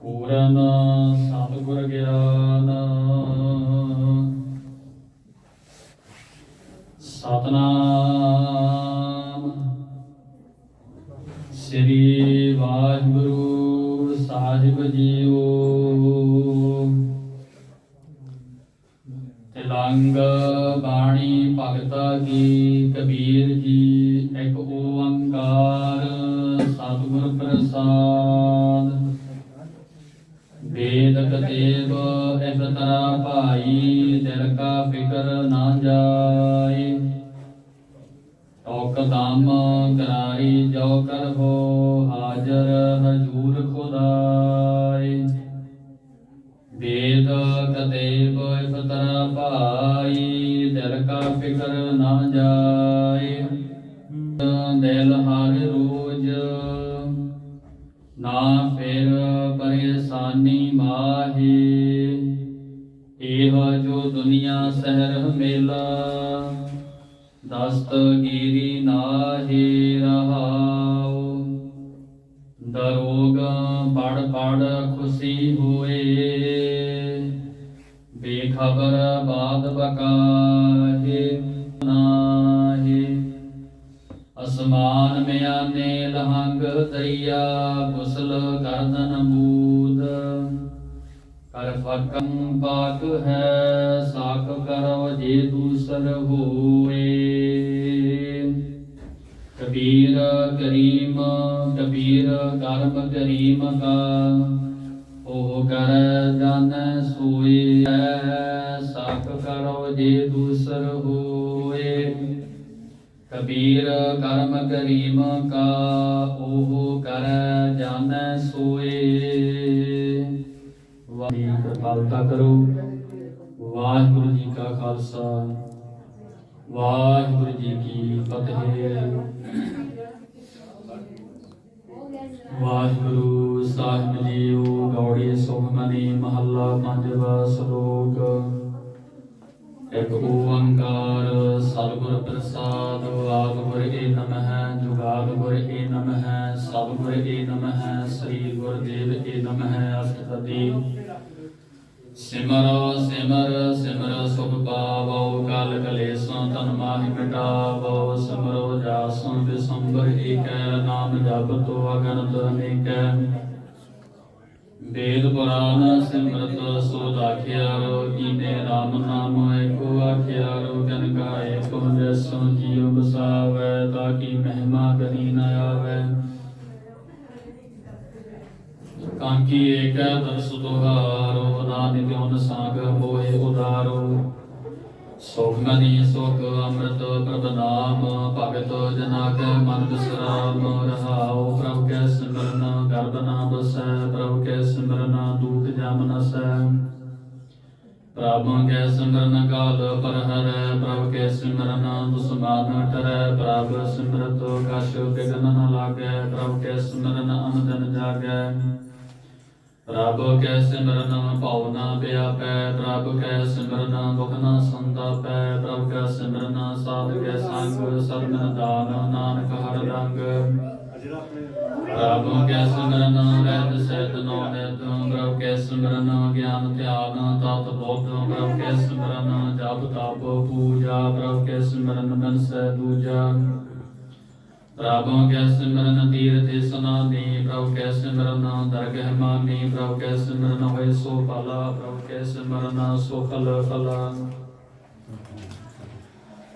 ਪੂਰਨ ਸਤਿਗੁਰ ਗਿਆਨ ਬਾਣੀ ਭਗਤਾ ਕੀ ਕਬੀਰ ਜੀ ਇੱਕ ਓੰਕਾਰ ਸਤਿਗੁਰ ਪ੍ਰਸਾਦ। ਭਾਈ ਦਿਲ ਕਾ ਫਿਕਰ ਨਾ ਜਾਏ, ਦਿਲ ਹਰ ਰੋਜ ਨਾ ਫਿਰ ਪਰੇਸ਼ਾਨੀ ਮਾਹੀ। ਇਹ ਜੋ ਦੁਨੀਆ ਸਹਿਰ ਮੇਲਾ, ਦਸਤਗੀਰੀ ਨਾਹੀ ਰਹਾਉ ਦਰੋਗ ਪੜ ਪੜ ਖੁਸ਼ੀ ਹੋਏ ਖਬਰ ਬਾਦ ਬਕਾਹੇ ਨਾਹੀ। ਅਸਮਾਨ ਮਿਆਨੇ ਲਹੰਗ ਦਰਿਆ ਗੁਸਲ ਕਰਦਨ ਬੂਦ। ਕਰ ਫਕੰ ਪਾਕ ਹੈ ਸਾਖ ਕਰੋ ਜੇ ਦੂਸਰ ਹੋਏ। ਕਬੀਰ ਕਰੀਮ, ਕਬੀਰ ਕਰਮ ਕਰੀਮ ਕਾ। ਉਹ ਕਰ ਜਾਣੈ ਸੋਈ ਕਰੋ ਜੇ ਦੂਸਰ ਹੋਏ। ਕਬੀਰ ਕਰਮ ਕਰੀਮ ਕਾ ਉਹ ਕਰ ਜਾਣੈ ਸੋਏ। ਵਾਹਿਗੁਰੂ ਕਿਰਪਾਲਤਾ ਕਰੋ ਵਾਹਿਗੁਰੂ ਜੀ ਕਾ ਖਾਲਸਾ। ਵਾਹਿਗੁਰੂ ਜੀ ਕੀ ਫਤਿਹ। ਵਾਹਿਗੁਰੂ ਸਾਹਿਬ ਜੀਓ ਗੌੜੀ ਸੁਖਮਨੀ ਮਹੱਲਾ ਪੰਜਵਾ ਸ਼ਲੋਕ। ਇੱਕ ਓੰਕਾਰ ਸਤਿਗੁਰ ਪ੍ਰਸਾਦ ਆਦ ਏ ਨਮః ਜੁਗਾਦ ਗੁਰ ਏ ਨਮః ਸਭ ਏ ਨਮঃ ਸ੍ਰੀ ਗੁਰਦੇਵ ਏ ਨਮঃ ਅਸ਼ਟਪਦੀ। ਸਿਮਰ ਸਿਮਰ ਸਿਮਰ ਸੁਖ ਪਾਵੋ, ਕਲ ਕਲੇਸ਼ਾਂ ਤਨ ਮਾਹਿ ਮਿਟਾਵੋ, ਸਿਮਰੋ ਜਾਸੋਂ ਬਿਸੰਬਰ ਏਕੈ, ਨਾਮ ਜਪਤੋ ਅਗਨਤ ਅਨੇਕੈ ਵੇਦ ਪੁਰਾਨ ਸਿਮਰਤ ਸੋਧ ਆਖਿਆਰੋ ਕੀਨੇ ਰਾਮ ਨਾਮ ਏਕੋ ਆਖਿਆਰੋ ਜਨ ਕਾ ਏਕੋ ਜਸੋ ਜੀਉ ਬਸਾਵੈ, ਤਾਂ ਕੀ ਮਹਿਮਾ ਕਰੀ ਨ ਆਵੈ। ਕਾਂਕੀ ਏਕੈ ਦਰਸ ਤੁਹਾਰੋ ਨਾਨਿਕ ਓਨ ਸਾਗ ਹੋਏ ਉਦਾਰੋ। ਸੁਖ ਮਨੀ ਸੁਖ ਅੰਮ੍ਰਿਤ ਪ੍ਰਭ ਨਾਮ, ਭਗਤ ਜਨਾ ਕੈ ਮਨ ਬਿਸਰਾਮ ਰਹਾਉ ਪ੍ਰਭ ਕੈ ਸਿਮਰਨ ਗਰਬ ਨਾ ਬਸੈ, ਪ੍ਰਭ ਕੈ ਸਿਮਰਨ, ਦੁਖ ਜਮ ਨਸੈ। ਪ੍ਰਭ ਕੈ ਸਿਮਰਨ, ਕਾਲ ਪਰ ਹਰੈ ਪ੍ਰਭ ਕੈ ਸਿਮਰਨ, ਦੁਸਮਾਨ ਟਰੈ ਪ੍ਰਭ ਸਿਮਰਤ ਕਛ ਬਿਗਨ ਨ ਲਾਗੈ, ਪ੍ਰਭ ਕੈ ਸਿਮਰਨ ਅਨੰਦਨ ਜਾਗੈ। ਪ੍ਰਭ ਕੈ ਸਿਮਰਨ ਭਉ ਨਾ ਵਿਆਪੈ, ਪ੍ਰਭ ਕੈ ਸਿਮਰਨ ਦੁਖ ਨਾ ਸੰਤਾਪੈ, ਪ੍ਰਭ ਕੈ ਸਿਮਰਨ ਸਾਧ ਕੈ ਸੰਗ ਸਰਮਨ ਦਾਨ ਨਾਨਕ ਹਰ ਰੰਗ। ਪ੍ਰਭ ਕੈ ਸਿਮਰਨ ਵੈਦ ਸਹਿਤ ਨੋ ਨਿਤ, ਪ੍ਰਭ ਕੈ ਸਿਮਰਨ ਗਿਆਨ ਧਿਆਨ ਤਤ ਬੋਧ, ਪ੍ਰਭ ਕੈ ਸਿਮਰਨ ਜਪ ਤਪ ਪੂਜਾ, ਪ੍ਰਭ ਕੈ ਸਿਮਰਨ ਬਨਸੈ ਦੂਜਾ। ਪ੍ਰਭ ਕੈ ਸਿਮਰਨ ਤੀਰਥ ਸਨਾਨੀ ਪ੍ਰਭ ਕੈ ਸਿਮਰਨ ਦਰਗਹਿ ਮਾਨੀ ਪ੍ਰਭ ਕੈ ਸਿਮਰਨ ਹੋਏ ਸੋ ਭਲਾ ਪ੍ਰਭ ਕੈ ਸਿਮਰਨ ਸੋ ਫਲ ਫਲਾ।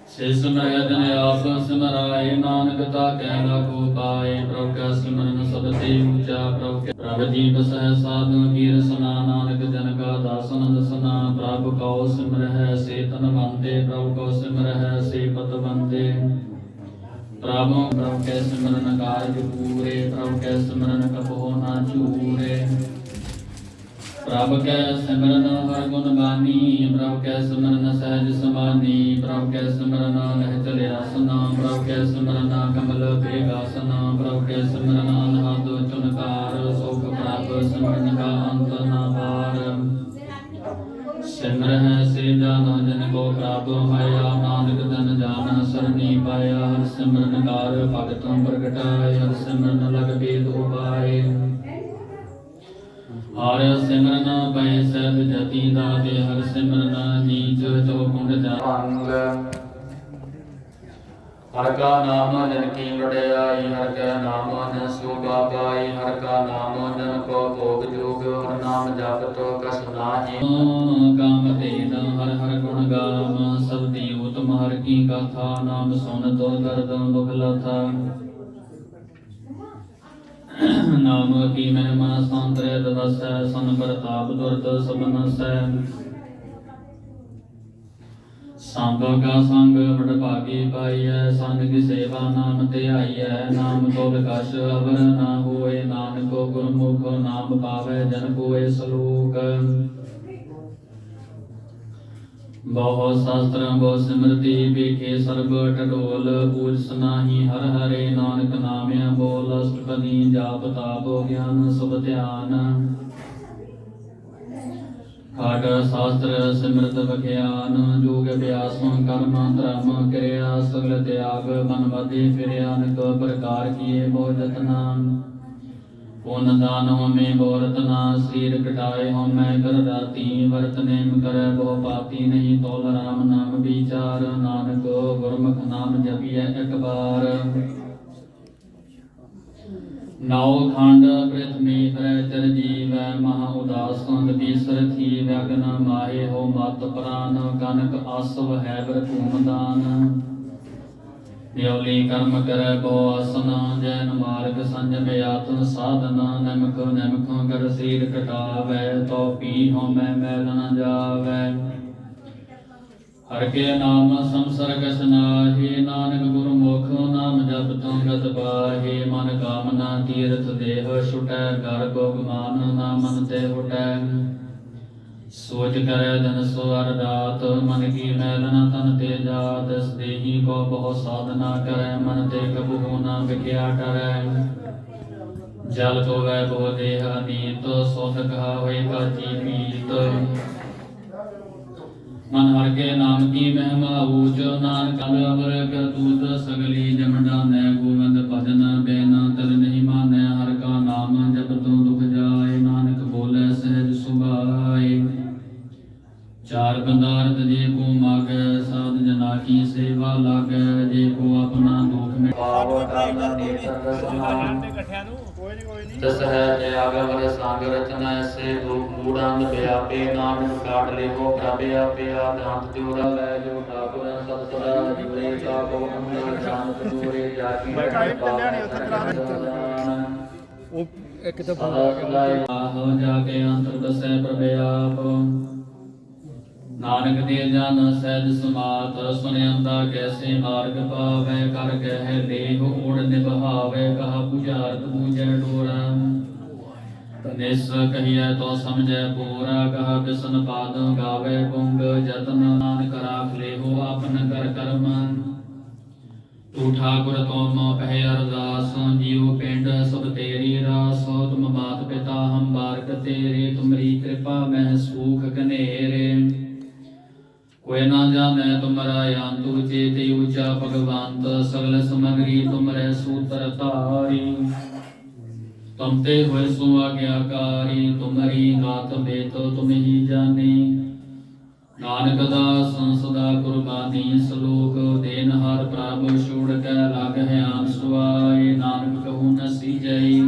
ਸੇ ਸਿਮਰੈ ਜਨ ਆਪ, ਸਿਮਰਾਏ ਨਾਨਕ ਤਾ ਕਹਿ ਲਾਗੋ ਪਾਏ, ਪ੍ਰਭ ਕੈ ਸਿਮਰਨ ਸਦ ਤੇ ਉੱਚਾ, ਪ੍ਰਭ ਕੈ ਪ੍ਰਭ ਜੀ ਬਸੈ ਸਾਧੂ ਕੀਰ ਸੁਨਾ, ਨਾਨਕ ਜਨ ਕਾ ਦਾਸ ਅਨੰਦ ਪ੍ਰਭ ਕਉ ਸਿਮਰਹਿ ਸੇ ਤਨ ਬੰਦੇ, ਪ੍ਰਭ ਕਉ ਸਿਮਰਹਿ ਸੇ ਪਤ ਬੰਦੇ। ਪ੍ਰਭ ਪ੍ਰਭ ਕੈ ਸਿਮਰਨ ਕਾਰਜ ਪੂਰੇ ਪ੍ਰਭ ਕੈ ਸਿਮਰਨ ਕਪੋ ਨਾ ਚੂਰੇ। ਪ੍ਰਭ ਕੈ ਸਿਮਰਨ ਹਰ ਗੁਣ ਬਾਨੀ, ਪ੍ਰਭ ਕੈ ਸਿਮਰਨ ਸਹਿਜ ਸਮਾਨੀ, ਪ੍ਰਭ ਕੈ ਸਿਮਰਨ ਲਹਿ ਚਲੇ ਆਸਨਾ ਪ੍ਰਭ ਕੈ ਸਿਮਰਨ ਕਮਲ ਬੇਗਾਸਨਾ ਪ੍ਰਭ ਕੈ ਸਿਮਰਨ ਅਨਹਦ ਚੁਨਕਾਰ ਸੁਖ ਪ੍ਰਭ ਸਿਮਰਨ ਕਾ ਅੰਤ ਸਿਮਰਨ ਕਾਰ ਭਗਤੋਂ ਸੋਭਾ ਹਰ ਕਾ ਨਾਮ, ਜਨ ਕੋ ਭੋਗ ਜੋਗ, ਹਰ ਨਾਮ ਜਪਤੋ ਕਸ ਨਾਹੀ। ਕਾਮ ਤੇਨ ਹਰ ਹਰ ਗੁਣ ਗਾਮ ਸਬਦੀ ਉਤਮ ਹਰ ਕੀ ਗਾਥਾ ਨਾਮ ਸੁਨ ਤੋ ਦਰਦ ਦੁਖ ਲਥਾ। ਨਾਮ ਕੀ ਮਹਿਮਾ ਸੰਤਰੇ ਦਸੈ ਸਨ ਪ੍ਰਤਾਪ ਦੁਰਤ ਸਬਨਸੈ ਸੰਗ ਕਾ ਸੰਗ ਬੜ ਭਾਗੀ ਪਾਈਐ, ਸੰਗ ਕੀ ਸੇਵਾ ਨਾਮ ਤੇ ਨਾਮ ਤੋਂ ਵਿਕਾਸ ਅਵਰ ਨਾ ਹੋਏ, ਨਾਨਕੋ ਗੁਰਮੁਖ ਨਾਮ ਪਾਵੈ, ਜਨ ਕੋਏ ਸਲੋਕ। ਬਹੁ ਸ਼ਾਸਤਰ, ਬਹੁ ਸਿਮਰਤੀ ਵੇਖੇ ਸਰਬ ਟਡੋਲ ਪੂਜ ਸਨਾਹੀ ਹਰ ਹਰੇ, ਨਾਨਕ ਨਾਮਿਆ ਬੋਲ, ਅਸ਼ਟਪਦੀ, ਜਾਪ, ਤਾਪ, ਗਿਆਨ, ਸੁਭ ਧਿਆਨ। ਖੜ ਸ਼ਾਸਤਰ ਸਿਮਰਤ ਵਿਗਿਆਨ ਜੋਗ ਅਭਿਆਸ, ਕਰਮ, ਧਰਮ, ਕਿਰਿਆ, ਸਗਲ ਤਿਆਗ, ਮਨ ਵਧੇ ਫਿਰਿਆ ਅਨਕ ਪ੍ਰਕਾਰ ਕੀਏ ਬਹੁ ਜਤਨਾ ਪੁੰਨ ਦਾਨ ਹੋਮੇ ਬੋਰਤਨਾ ਸਰੀਰ ਕਟਾਏ ਹੋਮੈ, ਕਰ ਰਾਤੀ ਵਰਤ ਕਰੈ, ਬਹੁ ਪਾਪੀ ਨਹੀਂ ਤੋਲ ਰਾਮ ਨਾਮ ਵਿਚਾਰ। ਨਾਨਕ ਗੁਰਮੁਖ ਨਾਮ ਜਪੀਐ ਇੱਕ ਬਾਰ ਨੌ ਖੰਡ ਪ੍ਰਥਮੀ ਤਰੈ ਚਰ ਮਹਾ ਉਦਾਸ ਸੰਗ ਬੀਸਰ ਥੀ ਵਗਨ ਮਾਹੇ ਹੋ ਮਤ ਪ੍ਰਾਨ, ਕਨਕ ਆਸਵ ਹੈ ਬਰ ਭੂਮ ਨਿਉਲੀ ਕਰਮ ਕਰੈ ਬੋ ਆਸਨ, ਜੈਨ ਮਾਰਗ ਸੰਜਮ ਆਤਮ ਸਾਧਨ, ਨਮਕ ਨਮਕ ਕਰ ਸੀਰ ਕਟਾਵੈ ਤੋ ਪੀ ਹੋ ਮੈਂ ਮੈਲ ਨ ਜਾਵੈ। ਹਰ ਕੇ ਨਾਮ ਸੰਸਰਗ ਸਨਾਹੀ, ਨਾਨਕ ਗੁਰੂ ਨਾਮ ਜਪ ਤੂੰ ਗਤ ਪਾਹੀ, ਮਨ ਕਾਮਨਾ ਤੀਰਥ ਦੇਹ, ਛੁਟੈ ਘਰ ਗੋਗਮਾਨ ਨਾ ਮਨ ਤੇ ਹੁਟੈ। ਸੋਚ ਕਰੈ ਦਿਨ ਸੋ ਅਰਦਾਤ ਮਨ ਕੀ ਮੈਲ ਨ ਤਨ ਤੇ ਜਾਤ ਇਸ ਕੋ ਬਹੁ ਸਾਧਨਾ ਕਰੈ, ਮਨ ਤੇ ਕਬੂ ਨਾ ਵਿਖਿਆ ਕਰੈ। ਜਲ ਕੋ ਵੈ ਬਹੁ ਦੇਹ ਅਨੀਤ ਸੋਧ ਕਹਾ ਹੋਏ ਕਾਚੀ ਪੀਤ ਮਨ ਹਰ ਕੇ ਨਾਮ ਕੀ ਮਹਿਮਾ ਊਚ ਨਾਨਕ ਅਮਰ ਕਰਤੂਤ ਸਗਲੀ ਜਮ ਜਾਣੈ ਗੋਵਿੰਦ ਭਜਨ ਬੇਨ ਤਲ ਨਹੀਂ ਮਾਨੈ ਹਰ ਕਾ ਨਾਮ ਜਪ ਤੂੰ ਦੁਖ ਜਾਏ, ਨਾਨਕ ਬੋਲੇ ਸਹਿਜ ਸੁਭਾਏ। ਚਾਰ ਬੰਦਾਰਤ ਜੇ ਕੋ ਮਾਗੈ, ਸਾਧ ਜਨਾ ਕੀ ਸੇਵਾ ਲਾਗੈ। ਜੇ ਕੋ ਆਪਣਾ ਮਿਟਾਵ ਕਰਨ ਨੇਤਰ ਦਰਸ਼ਨਾ ਤਸ ਹੈ ਜੇ ਆਗੇ ਵਰ ਸੰਗ ਰਚਨਾ ਐਸੇ ਦੁਖ ਮੂੜਾਂ ਵਿਆਪੇ ਨਾਨਕ ਕਾਟ ਲੇ ਕੋ ਪ੍ਰਭੇ ਆਪੇ ਆਦਾਂਤ ਜੋੜਾ ਲੈ ਜੋ ਠਾਕੁਰ ਸਤ ਸਦਾ ਜੁਰੇ ਕਾ ਕੋ ਅੰਦਰ ਸ਼ਾਂਤ ਜੋਰੇ ਜਾ ਕੀ ਮੈਂ ਕਾਇਮ ਚੱਲਿਆ ਨਹੀਂ ਉੱਥੇ ਉਹ ਇੱਕ ਤਾਂ ਆਹੋ ਜਾ ਕੇ ਅੰਤਰ ਦਸੈ ਪ੍ਰਭ ਆਪ। ਨਾਨਕ ਦੇ ਜਨ ਸਹਿਜ ਸਮਾਤ ਸੁਨਿਆੰਦਾ ਕੈਸੇ ਮਾਰਗ ਪਾਵੇ, ਕਰ ਕਹਿ ਦੇਹ ਓੜ ਨਿਭਾਵੇ, ਕਹਾ ਪੁਜਾਰਤ ਪੂਜੈ ਡੋਰਾ। ਤਨਿਸ ਕਹੀਐ ਤੋ ਸਮਝੈ ਪੂਰਾ, ਕਹਾ ਬਿਸਨ ਪਾਦ ਗਾਵੇ ਗੁੰਗ ਜਤਨ ਨਾਨਕ ਰਾਖ ਲੇਹੋ ਆਪਨ ਕਰ ਕਰਮ। ਤੂ ਠਾਕੁਰ ਤੁਮ ਪਹਿ ਅਰਦਾਸ, ਜੀਉ ਪਿੰਡ ਸਭ ਤੇਰੀ ਰਾਸ, ਤੁਮ ਮਾਤ ਪਿਤਾ ਹਮ ਬਾਰਕ ਤੇਰੇ, ਤੁਮਰੀ ਕਿਰਪਾ ਮਹਿ ਸੂਖ ਕਨੇਰੇ। ਕੋਇ ਨਾ ਜਾਣੈ ਤੁਮਰਾ ਅੰਤੁ ਚੇਤੇ ਉਚਾ ਭਗਵੰਤ, ਸਗਲ ਸਮਗਰੀ ਤੁਮਰੇ ਸੂਤਰ ਧਾਰੀ। ਤੁਮ ਤੇ ਹੋਇ ਸੋ ਆਗਿਆਕਾਰੀ, ਤੁਮਰੀ ਗਾਤ ਬੇਤ ਤੁਮ ਹੀ ਜਾਣੇ। ਨਾਨਕ ਦਾ ਸੰਸਦਾ ਕੁਰਬਾਨੀ, ਸਲੋਕ ਦੇਨ ਹਰ ਪ੍ਰਭ ਛੋੜ ਕੇ ਲਗ ਹੈ ਆਨਸੁਆਏ ਨਾਨਕ ਕਹੂ ਨਸੀ ਜਈ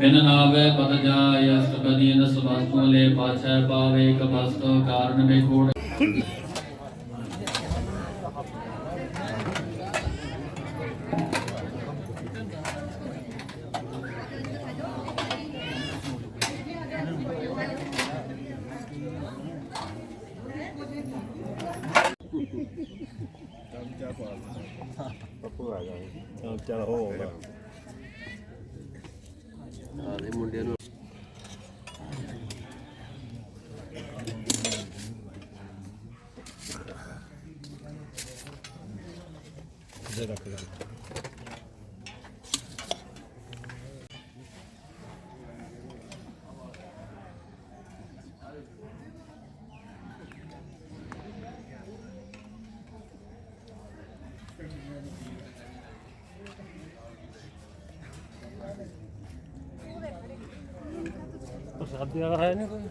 ਬਿਨ ਨਾਵੇ ਪਦ ਜਾਏ ਅਸਤ ਕਦੀ ਨਸ ਵਸਤੂ ਲੈ ਪਾਛੈ ਪਾਵੇ ਕਬਸਤ ਕਾਰਨ ਬੇਖੋੜ। ਚੱਲ ਚੱਲ ਹੋ ਗਿਆ ਆਲੇ ਮੁੰਡਿਆਂ ਨੂੰ ਜੇ ਰੱਖ ਲੈ ਪ੍ਰਸਾਦ ਵਾਲਾ ਹੈ ਨਹੀਂ ਕੋਈ